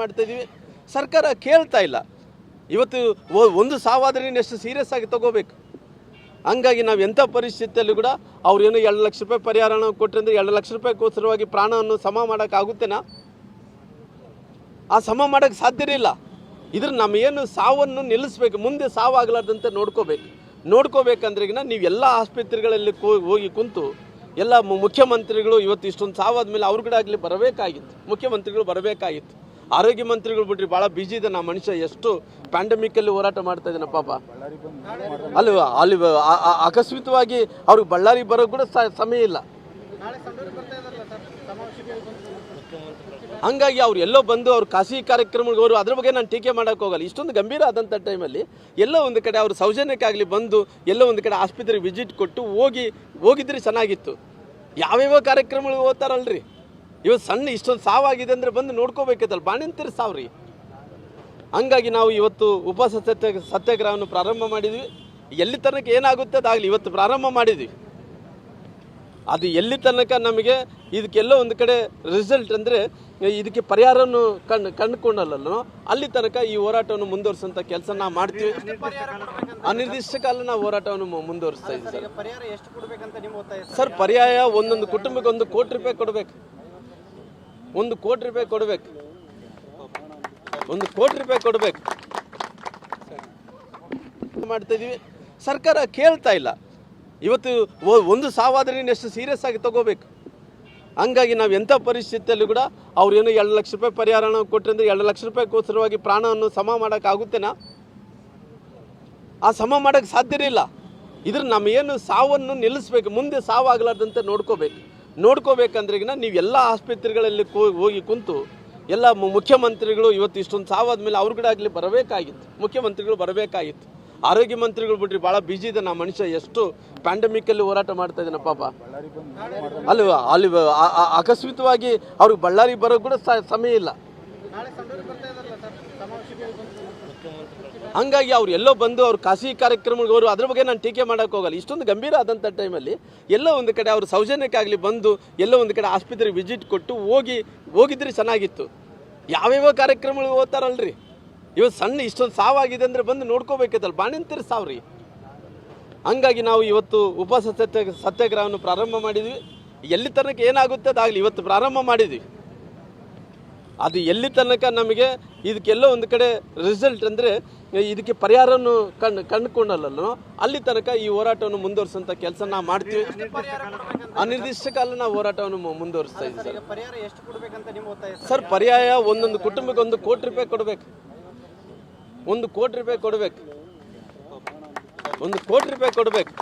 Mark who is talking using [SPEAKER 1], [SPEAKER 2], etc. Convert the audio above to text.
[SPEAKER 1] ಮಾಡ್ತಾ ಇದ್ದೀವಿ ಸರ್ಕಾರ ಕೇಳ್ತಾ ಇಲ್ಲ. ಇವತ್ತು ಒಂದು ಸಾವಾದ್ರೆ ಎಷ್ಟು ಸೀರಿಯಸ್ ಆಗಿ ತಗೋಬೇಕು. ಹಂಗಾಗಿ ನಾವು ಎಂಥ ಪರಿಸ್ಥಿತಿಯಲ್ಲೂ ಕೂಡ ಅವ್ರು ಏನೋ ಎರಡು ಲಕ್ಷ ರೂಪಾಯಿ ಪರಿಹಾರ ಕೊಟ್ಟರೆ ಎರಡು ಲಕ್ಷ ರೂಪಾಯಿಗೋಸ್ಕರವಾಗಿ ಪ್ರಾಣವನ್ನು ಸಮ ಮಾಡೋಕ್ಕಾಗುತ್ತೇನಾ ಆ ಸಮ ಮಾಡೋಕ್ಕೆ ಸಾಧ್ಯ ಇಲ್ಲ. ಇದ್ರ ಏನು ಸಾವನ್ನು ನಿಲ್ಲಿಸ್ಬೇಕು, ಮುಂದೆ ಸಾವಾಗಲಾರ್ದಂತೆ ನೋಡ್ಕೋಬೇಕು. ನೋಡ್ಕೋಬೇಕಂದ್ರೆಗಿನ ನೀವು ಎಲ್ಲ ಆಸ್ಪತ್ರೆಗಳಲ್ಲಿ ಹೋಗಿ ಕುಂತು ಎಲ್ಲ ಮುಖ್ಯಮಂತ್ರಿಗಳು ಇವತ್ತು ಇಷ್ಟೊಂದು ಸಾವಾದ ಮೇಲೆ ಅವ್ರ ಆಗಲಿ ಬರಬೇಕಾಗಿತ್ತು. ಮುಖ್ಯಮಂತ್ರಿಗಳು ಬರಬೇಕಾಗಿತ್ತು. ಆರೋಗ್ಯ ಮಂತ್ರಿಗಳು ಬಿಟ್ರಿ ಭಾಳ ಬಿಜಿ ಇದೆ ನಾ ಮನುಷ್ಯ ಎಷ್ಟು ಪ್ಯಾಂಡಮಿಕಲ್ಲಿ ಹೋರಾಟ ಮಾಡ್ತಾ ಇದ್ದಾನೆ ಪಾಪ. ಅಲ್ಲಿ ಅಲ್ಲಿ, ಆ- ಆ- ಆಕಸ್ಮಿಕವಾಗಿ ಅವ್ರಿಗೆ ಬಳ್ಳಾರಿ ಬರೋ ಕೂಡ ಸಮಯ ಇಲ್ಲ. ಹಂಗಾಗಿ ಅವ್ರು ಎಲ್ಲೋ ಬಂದು ಅವ್ರು ಖಾಸಗಿ ಕಾರ್ಯಕ್ರಮಗಳಿಗೆ ಅವರು ಅದ್ರ ಬಗ್ಗೆ ನಾನು ಟೀಕೆ ಮಾಡೋಕೆ ಹೋಗಲ್ಲ. ಇಷ್ಟೊಂದು ಗಂಭೀರ ಆದಂಥ ಟೈಮಲ್ಲಿ ಎಲ್ಲೋ ಒಂದು ಕಡೆ ಅವ್ರು ಸೌಜನ್ಯಕ್ಕಾಗಲಿ ಬಂದು ಎಲ್ಲೋ ಒಂದು ಕಡೆ ಆಸ್ಪತ್ರೆಗೆ ವಿಸಿಟ್ ಕೊಟ್ಟು ಹೋಗಿ, ಹೋಗಿದ್ರೆ ಚೆನ್ನಾಗಿತ್ತು. ಯಾವ್ಯಾವ ಕಾರ್ಯಕ್ರಮಗಳು ಹೋಗ್ತಾರಲ್ರಿ. ಇವತ್ತು ಸಣ್ಣ ಇಷ್ಟೊಂದು ಸಾವಾಗಿದೆ ಅಂದರೆ ಬಂದು ನೋಡ್ಕೋಬೇಕಿತ್ತಲ್ಲ ಬಾಣಂತಿರ ಸಾವ್ರಿ. ಹಂಗಾಗಿ ನಾವು ಇವತ್ತು ಉಪ ಸತ್ಯ ಸತ್ಯಾಗ್ರಹವನ್ನು ಪ್ರಾರಂಭ ಮಾಡಿದ್ವಿ. ಎಲ್ಲಿ ತನಕ ಏನಾಗುತ್ತೆ ಅದಾಗಲಿ ಇವತ್ತು ಪ್ರಾರಂಭ ಮಾಡಿದ್ವಿ. ಅದು ಎಲ್ಲಿ ತನಕ ನಮಗೆ ಇದಕ್ಕೆಲ್ಲೋ ಒಂದು ಕಡೆ ರಿಸಲ್ಟ್ ಅಂದರೆ ಇದಕ್ಕೆ ಪರಿಹಾರವನ್ನು ಕಂಡು ಕಂಡುಕೊಂಡಲ್ಲೋ ಅಲ್ಲಿ ತನಕ ಈ ಹೋರಾಟವನ್ನು ಮುಂದುವರಿಸುವಂಥ ಕೆಲಸ ನಾವು ಮಾಡ್ತೀವಿ. ಅನಿರ್ದಿಷ್ಟ ಕಾಲ ನಾವು ಹೋರಾಟವನ್ನು ಮುಂದುವರಿಸ್ತಾ ಇದ್ದೀವಿ
[SPEAKER 2] ಪರಿಹಾರ? ಸರ್
[SPEAKER 1] ಪರ್ಯಾಯ ಒಂದೊಂದು ಕುಟುಂಬಕ್ಕೆ ಒಂದು ಕೋಟಿ ರೂಪಾಯಿ ಕೊಡಬೇಕು. ಒಂದು ಕೋಟಿ ರೂಪಾಯಿ ಕೊಡಬೇಕು. ಒಂದು ಕೋಟಿ ರೂಪಾಯಿ ಕೊಡಬೇಕು. ಮಾಡ್ತಾ ಇದೀವಿ. ಸರ್ಕಾರ ಕೇಳ್ತಾ ಇಲ್ಲ. ಇವತ್ತು ಒಂದು ಸಾವಾದ್ರೆ ಎಷ್ಟು ಸೀರಿಯಸ್ ಆಗಿ ತಗೋಬೇಕು? ಹಂಗಾಗಿ ನಾವು ಎಂಥ ಪರಿಸ್ಥಿತಿಯಲ್ಲೂ ಕೂಡ ಅವ್ರು ಏನು ಎರಡು ಲಕ್ಷ ರೂಪಾಯಿ ಪರಿಹಾರ ಕೊಟ್ಟರೆ ಅಂದರೆ ಎರಡು ಲಕ್ಷ ರೂಪಾಯಿಗೋಸ್ಕರವಾಗಿ ಪ್ರಾಣವನ್ನು ಸಮ ಮಾಡೋಕ್ಕಾಗುತ್ತೇನಾ ಆ ಸಮ ಮಾಡೋಕ್ಕೆ ಸಾಧ್ಯ ಇಲ್ಲ. ಇದ್ರ ನಮ್ಮ ಏನು ಸಾವನ್ನು ನಿಲ್ಲಿಸ್ಬೇಕು, ಮುಂದೆ ಸಾವಾಗಲಾರ್ದಂತೆ ನೋಡ್ಕೋಬೇಕು. ನೋಡ್ಕೋಬೇಕಂದ್ರೆಗಿನ ನೀವು ಎಲ್ಲ ಆಸ್ಪತ್ರೆಗಳಲ್ಲಿ ಹೋಗಿ ಕುಂತು ಎಲ್ಲ ಮುಖ್ಯಮಂತ್ರಿಗಳು ಇವತ್ತು ಇಷ್ಟೊಂದು ಸಾವಾದ ಮೇಲೆ ಅವ್ರ ಕಡೆ ಆಗಲಿ ಬರಬೇಕಾಗಿತ್ತು. ಮುಖ್ಯಮಂತ್ರಿಗಳು ಬರಬೇಕಾಗಿತ್ತು. ಆರೋಗ್ಯ ಮಂತ್ರಿಗಳು ಬಿಡ್ರಿ ಭಾಳ ಬಿಜಿ ಇದೆ ನಮ್ಮ ಮನುಷ್ಯ. ಎಷ್ಟು ಪ್ಯಾಂಡಮಿಕಲ್ಲಿ ಹೋರಾಟ ಮಾಡ್ತಾ ಇದ್ದಾನೆ ಪಾಪ. ಅಲ್ಲಿ ಅಲ್ಲಿ ಆಕಸ್ಮಿತವಾಗಿ ಅವ್ರಿಗೆ ಬಳ್ಳಾರಿ ಬರೋಕ್ಕೆ ಕೂಡ ಸಮಯ ಇಲ್ಲ. ಹಂಗಾಗಿ ಅವ್ರು ಎಲ್ಲೋ ಬಂದು ಅವ್ರು ಖಾಸಗಿ ಕಾರ್ಯಕ್ರಮಗಳಿಗೆ ಅವರು ಅದ್ರ ಬಗ್ಗೆ ನಾನು ಟೀಕೆ ಮಾಡೋಕೆ ಹೋಗಲ್ಲ. ಇಷ್ಟೊಂದು ಗಂಭೀರ ಆದಂಥ ಟೈಮಲ್ಲಿ ಎಲ್ಲೋ ಒಂದು ಕಡೆ ಅವರು ಸೌಜನ್ಯಕ್ಕಾಗಲಿ ಬಂದು ಎಲ್ಲೋ ಒಂದು ಕಡೆ ಆಸ್ಪತ್ರೆಗೆ ವಿಸಿಟ್ ಕೊಟ್ಟು ಹೋಗಿ, ಹೋಗಿದ್ರೆ ಚೆನ್ನಾಗಿತ್ತು. ಯಾವ್ಯಾವ ಕಾರ್ಯಕ್ರಮಗಳಿಗೆ ಓದ್ತಾರಲ್ರಿ ಇವತ್ತು ಸಣ್ಣ ಇಷ್ಟೊಂದು ಸಾವಾಗಿದೆ ಅಂದರೆ ಬಂದು ನೋಡ್ಕೋಬೇಕೈತಲ್ಲ ಬಾಣಂತಿರ ರೀ ಹಂಗಾಗಿ ನಾವು ಇವತ್ತು ಉಪ ಸತ್ಯ ಸತ್ಯಾಗ್ರಹವನ್ನು ಪ್ರಾರಂಭ ಮಾಡಿದ್ವಿ. ಎಲ್ಲಿ ತನಕ ಏನಾಗುತ್ತೆ ಅದಾಗಲಿ ಇವತ್ತು ಪ್ರಾರಂಭ ಮಾಡಿದ್ವಿ. ಅದು ಎಲ್ಲಿ ತನಕ ನಮಗೆ ಇದಕ್ಕೆಲ್ಲೋ ಒಂದು ಕಡೆ ರಿಸಲ್ಟ್ ಅಂದರೆ ಇದಕ್ಕೆ ಪರಿಹಾರವನ್ನು ಕಂಡು ಕಂಡುಕೊಂಡಲ್ಲೋ ಅಲ್ಲಿ ತನಕ ಈ ಹೋರಾಟವನ್ನು ಮುಂದುವರಿಸುವಂತ ಕೆಲಸ ನಾವು ಮಾಡ್ತೀವಿ. ಅನಿರ್ದಿಷ್ಟ ಕಾಲ ನಾವು ಹೋರಾಟವನ್ನು ಮುಂದುವರಿಸ್ತಾ ಇದ್ದೀವಿ
[SPEAKER 2] ಸರ್?
[SPEAKER 1] ಸರ್, ಪರ್ಯಾಯ ಒಂದೊಂದು ಕುಟುಂಬಕ್ಕೆ ಒಂದು ಕೋಟಿ ರೂಪಾಯಿ ಕೊಡಬೇಕು. ಒಂದು ಕೋಟಿ ರೂಪಾಯಿ ಕೊಡಬೇಕು. ಒಂದು ಕೋಟಿ ರೂಪಾಯಿ ಕೊಡಬೇಕು.